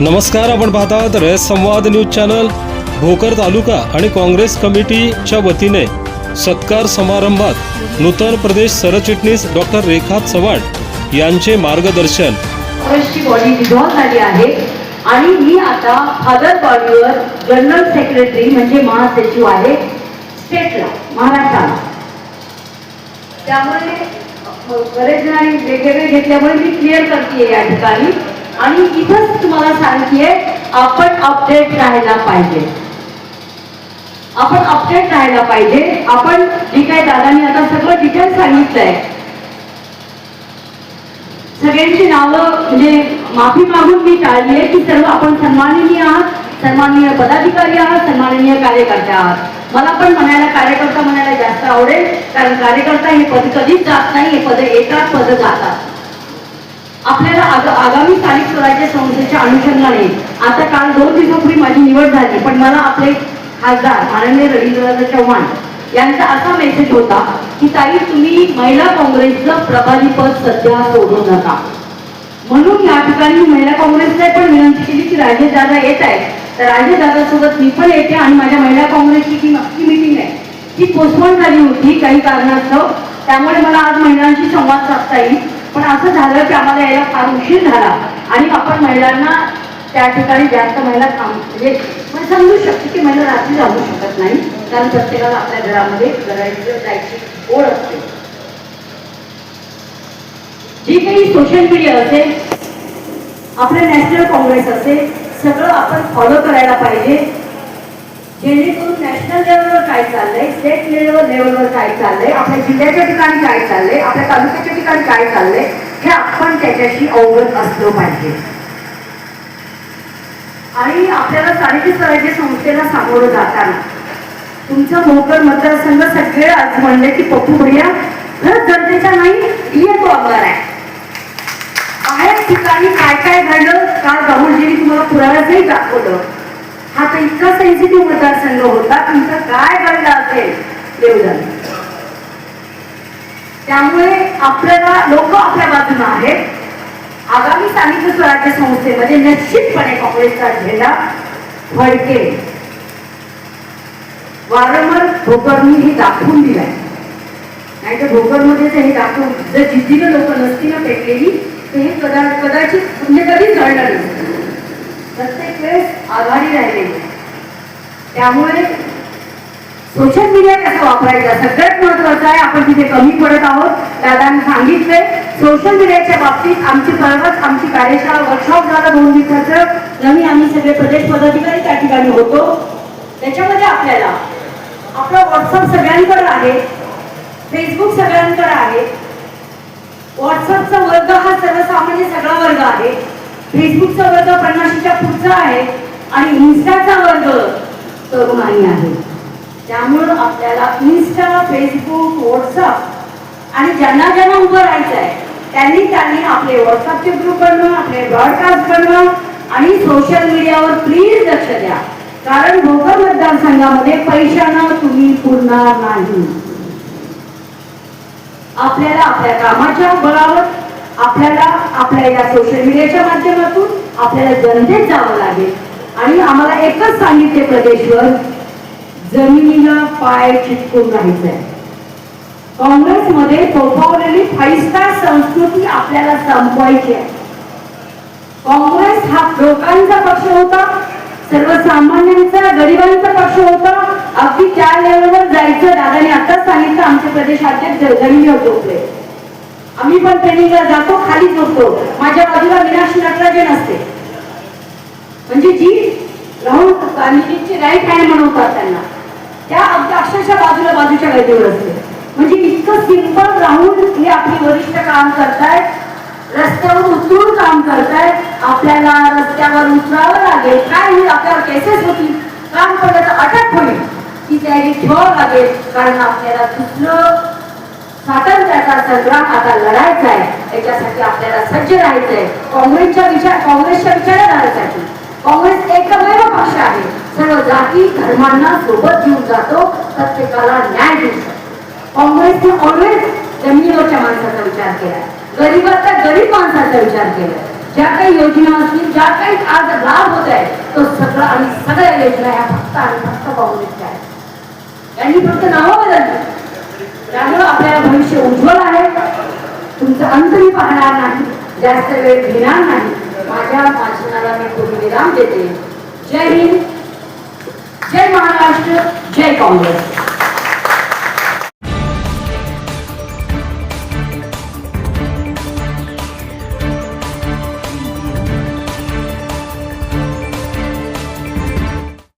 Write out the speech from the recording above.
नमस्कार आपण पाहत पाहतात रयत संवाद न्यूज चॅनल. भोकर तालुका आणि काँग्रेस कमिटीच्या वतीने सत्कार समारंभात नूतन प्रदेश सरचिटणीस डॉक्टर रेखा चव्हाण यांचे मार्गदर्शन. बॉडी डिझॉल्व झाली आहे आणि मी आता फादर बॉडीवर जनरल सेक्रेटरी म्हणजे महासचिव आहे स्टेटला महाराष्ट्राला. त्यामुळे बरेच जणांनी वेगवेगळे घेतल्यामुळे मी क्लिअर करते या ठिकाणी. आणि इथंच तुम्हाला सांगतेय आपण अपडेट राहायला पाहिजे. आपण अपडेट राहायला पाहिजे. आपण जी काय दादांनी आता सगळं डिटेल सांगितलंय सगळ्यांची नावं म्हणजे माफी मागून मी टाळली आहे की सर्व आपण सन्माननीय आहात सन्माननीय पदाधिकारी आहात सन्माननीय कार्यकर्ते आहात. मला पण म्हणायला कार्यकर्ता म्हणायला जास्त आवडेल कारण कार्यकर्ता हे पद कधीच जात नाही हे पद येतात पद जातात. आपल्याला आग- आगामी स्थानिक स्वराज्य संस्थेच्या अनुषंगाने आता काल दोन दिवसापूर्वी माझी निवड झाली पण मला आपले खासदार आनंद रवींद्रनाथ चव्हाण यांचा असा मेसेज होता की ताई तुम्ही महिला काँग्रेसचं प्रभारी पद सध्या सोडू नका. म्हणून या ठिकाणी महिला काँग्रेसला पण विनंती केली की राजेश दादा येत आहेत तर राजेश दादा मी पण येते आणि माझ्या महिला काँग्रेसची जी मागची मिटिंग आहे ती पोस्टपोन झाली होती काही कारणास्तव. त्यामुळे मला आज महिलांशी संवाद साधता येईल. पण असं झालं की आम्हाला यायला फार उशीर झाला. आणि आपण महिलांना त्या ठिकाणी जास्त महिला काम म्हणजे पण समजू शकते की महिला रात्री जाऊ शकत नाही. कारण प्रत्येकाला आपल्या घरामध्ये घराची जायची ओढ असते. जी काही सोशल मीडिया असेल आपलं नॅशनल काँग्रेस असेल सगळं आपण फॉलो करायला पाहिजे. जेणेकरून नॅशनल लेवलवर काय चाललंय स्टेट लेवल लेवलवर काय चाललंय आपल्या जिल्ह्याच्या ठिकाणी काय चाललंय आपल्या तालुक्याच्या ठिकाणी काय चाललंय हे आपण त्याच्याशी अवगत असलो पाहिजे. आणि आपल्याला स्थानिक स्वराज्य संस्थेला सामोरं जाताना तुमचा मोकर मतदारसंघ सगळे आज म्हणले की पप्पू भैया खरंच जनतेच्या नाही येतो आभार आहे बाहेर ठिकाणी काय काय घडलं काल राहुलजीने तुम्हाला पुराव्याचंही दाखवलं. हा तर इतका सेन्सिटिव्ह मतदारसंघ होता तुमचा काय बनला असेल? देवधन त्यामुळे आपल्याला लोक आपल्या बाजूने आहेत. आगामी स्थानिक स्वराज्य संस्थेमध्ये निश्चितपणे काँग्रेसचा झेंडा फडके वारंवार भोकरनी हे दाखवून दिलाय. नाही तर भोकरमध्ये हे दाखवून जर जिद्दीनं लोक नसती ना पेटलेली तर हे कदा कदाचित म्हणजे कधीच घडणार नसतं. प्रत्येक वेळेस आघाडी राहिलेली त्यामुळे सोशल मीडिया कसं वापरायचा. सगळ्यात महत्वाचं आहे आपण तिथे कमी पडत आहोत. दादांनी सांगितलंय सोशल मीडियाच्या बाबतीत आमची परवाच आमची कार्यशाळा वर्कशॉप झाला दोन दिवसाचं. नवी आम्ही सगळे प्रदेश पदाधिकारी त्या ठिकाणी होतो. त्याच्यामध्ये आपल्याला आपला व्हॉट्सअप सगळ्यांकडे आहे. फेसबुक सगळ्यांकडे आहे. व्हॉट्सअपचा वर्ग हा सर्वसामान्य सगळा वर्ग आहे. फेसबुकचा वर्ग पन्नाशीच्या पुढचा आहे आणि इन्स्टाचा वर्ग तरुणाई आहे. त्यामुळं आपल्याला इन्स्टा फेसबुक व्हॉट्सअप आणि ज्यांना ज्यांना उभं राहायचं आहे त्यांनी त्यांनी आपले व्हॉट्सअपचे ग्रुप करणं आपले ब्रॉडकास्ट करणं आणि सोशल मीडियावर प्लीज लक्ष द्या. कारण भोकर मतदारसंघामध्ये पैशानं तुम्ही पुरणार नाही. आपल्याला आपल्या कामाच्या बळावर आपल्याला आपल्या या सोशल मीडियाच्या माध्यमातून आपल्याला जनतेत जावं लागेल. आणि आम्हाला एकच सांगितले प्रदेशवर जमिनीला पाय चिटकून राहायचंय. काँग्रेसमध्ये फोफावलेली फाईव्ह स्टार संस्कृती आपल्याला संपवायची आहे. काँग्रेस हा लोकांचा पक्ष होता सर्वसामान्यांचा गरिबांचा पक्ष होता. अगदी त्या लेवलवर जायचं दादाने आताच सांगितलं आमचे प्रदेशाध्यक्ष जमिनीवर होते आम्ही पण ट्रेनिंगला जातो खाली बसतो माझ्या बाजूला मीनाक्षी नटराजन असते. म्हणजे जी राहुल गांधीजींची राईट हँड म्हणवतात त्यांना. त्या अक्षरशः बाजूला बाजूच्या गतीवर असते. म्हणजे इतकं सिंपल राहून हे आपली वरिष्ठ काम करतायत. रस्त्यावर उतरून काम करतायत. आपल्याला रस्त्यावर उतरावं लागेल. काय होईल आपल्यावर केसेस होतील? काम करण्याचं अटक होईल. ती तयारी ठेवावं लागेल. कारण आपल्याला दुसरं स्वातंत्र्याचा संग्राम आता लढायचा आहे. याच्यासाठी आपल्याला सज्ज राहायचंय. काँग्रेसच्या विचार काँग्रेसच्या विचारधारेसाठी काँग्रेस एकमेव पक्ष आहे. सर्व जाती धर्मांना सोबत घेऊन जातो. प्रत्येकाला न्याय देऊ शकतो. काँग्रेसने ऑलवेज जमिनीवरच्या माणसाचा विचार केला गरीबाचा गरीब माणसाचा विचार केला ज्या काही योजना असतील ज्या काही आज लाभ होत आहे तो सगळा आणि सगळ्या योजना ह्या फक्त आणि फक्त काँग्रेसच्या आहेत. त्यांनी फक्त नावं बदलली. त्यामुळं आपल्याला भविष्य उज्ज्वल आहे. तुमचं अंतही पाहणार नाही जास्त वेळ घेणार नाही. माझ्या भाषणाला मी पूर्ण विराम देते. जय हिंद. जय महाराष्ट्र. जय काँग्रेस.